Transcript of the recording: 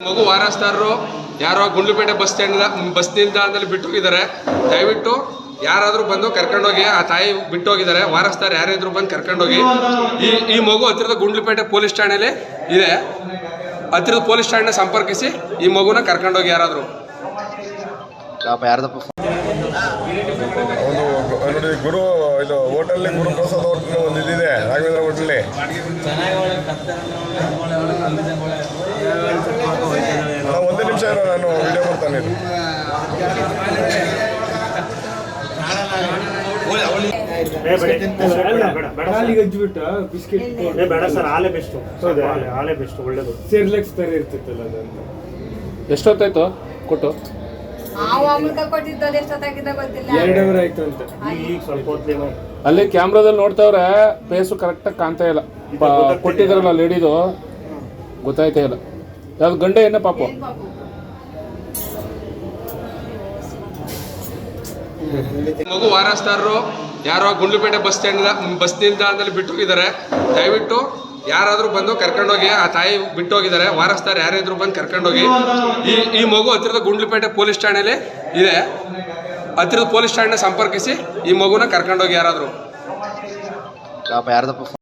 ಮಗು ವಾರಸ್ತಾರರು ಯಾರೋ Gundlupet bus stand bus ನಿಲ್ದಾಣದಲ್ಲಿ ಬಿಟ್ಟು ಹೋಗಿದ್ದಾರೆ ದಯವಿಟ್ಟು ಯಾರಾದರೂ ಬಂದು ಕರ್ಕೊಂಡೋಗಿ ಆ ತಾಯಿ ಬಿಟ್ಟು ಹೋಗಿದ್ದಾರೆ ವಾರಸ್ತಾರ ಯಾರಿದ್ರು ಬಂದು ಕರ್ಕೊಂಡೋಗಿ. ಈ ಈ ಮಗು ಹತ್ತಿರದ ಗುಂಡ್ಲುಪೇಟೆ ಪೊಲೀಸ್ ಠಾಣೆಯಲ್ಲಿ ಇದೆ. ಹತ್ತಿರದ ಪೊಲೀಸ್ ಠಾಣೆ ಸಂಪರ್ಕಿಸಿ ಈ ಮಗುನ ಕರ್ಕೊಂಡೋಗಿ ಯಾರಾದರೂ. ನೋಡಿ ಗುರು ಇದು ಹೋಟೆಲ್ ಗುರು ಪ್ರಸಾದ್ ಹೋಟೆಲ್ ಒಂದು ಇದಿದೆ ರಾಘವೇಂದ್ರ ಹೋಟೆಲ್ಲಿ ನಾನು ಕೊಡ್ತಾನೆ. ಹಾಲಿಗೆ ಹಚ್ಬಿಟ್ಟು ಬಿಸ್ಕೆಟ್ ಬೇಡ ಸರ್. ಆಲೆ ಬೆಸ್ಟ್ ಹಾಲೆ ಬೆಸ್ಟ್ ಬೆಸ್ಟು ಒಳ್ಳೇದು. ಸೇರ್ಲೆಕ್ಸ್ ತರ ಇರ್ತಿತ್ತಲ್ಲ ಅದಂತ ಎಷ್ಟೊತ್ತಾಯ್ತು? ಕೊಟ್ಟು. ನಾವು ಅಮೃತ ಕೊಟ್ಟಿದ್ದು ಅದು ಗೊತ್ತಿಲ್ಲ. ಎರಡು ಅವರ್ ಆಯ್ತು ಅಂತ. ಈಗ ಸ್ವಲ್ಪ ಹೊತ್ತೇನೋ ಅಲ್ಲಿ ಕ್ಯಾಮ್ರಾದಲ್ಲಿ ನೋಡ್ತಾವ್ರೆ ಫೇಸು ಕರೆಕ್ಟಾಗಿ ಕಾಣ್ತಾ ಇಲ್ಲ. ಕೊಟ್ಟಿದಾರಲ್ಲ ಲೇಡಿದು ಗೊತ್ತಾಯ್ತಾ ಇಲ್ಲ. ಯಾವ್ದು ಗಂಡ ಏನ ಪಾಪು ಏನ್ ಪಾಪು? ಮಗು ವಾರಸ್ತಾರರು ಯಾರೋ ಗುಂಡ್ಲುಪೇಟೆ ಬಸ್ ಸ್ಟ್ಯಾಂಡ್ ಬಸ್ ನಿಲ್ದಾಣದಲ್ಲಿ ಬಿಟ್ಟು ಹೋಗಿದ್ದಾರೆ ದಯವಿಟ್ಟು ಯಾರಾದರೂ ಬಂದು ಕರ್ಕೊಂಡೋಗಿ, ಆ ತಾಯಿ ಬಿಟ್ಟು ಹೋಗಿದ್ದಾರೆ ವಾರಸ್ತಾರ ಯಾರಾದ್ರೂ ಬಂದು ಕರ್ಕೊಂಡೋಗಿ, ಈ ಈ ಮಗು ಹತ್ತಿರದ ಗುಂಡ್ಲುಪೇಟೆ ಪೊಲೀಸ್ ಠಾಣೆಯಲ್ಲಿ ಇದೆ. ಹತ್ತಿರದ ಪೊಲೀಸ್ ಠಾಣೆ ಸಂಪರ್ಕಿಸಿ ಈ ಮಗುನ ಕರ್ಕೊಂಡೋಗಿ ಯಾರಾದರೂ.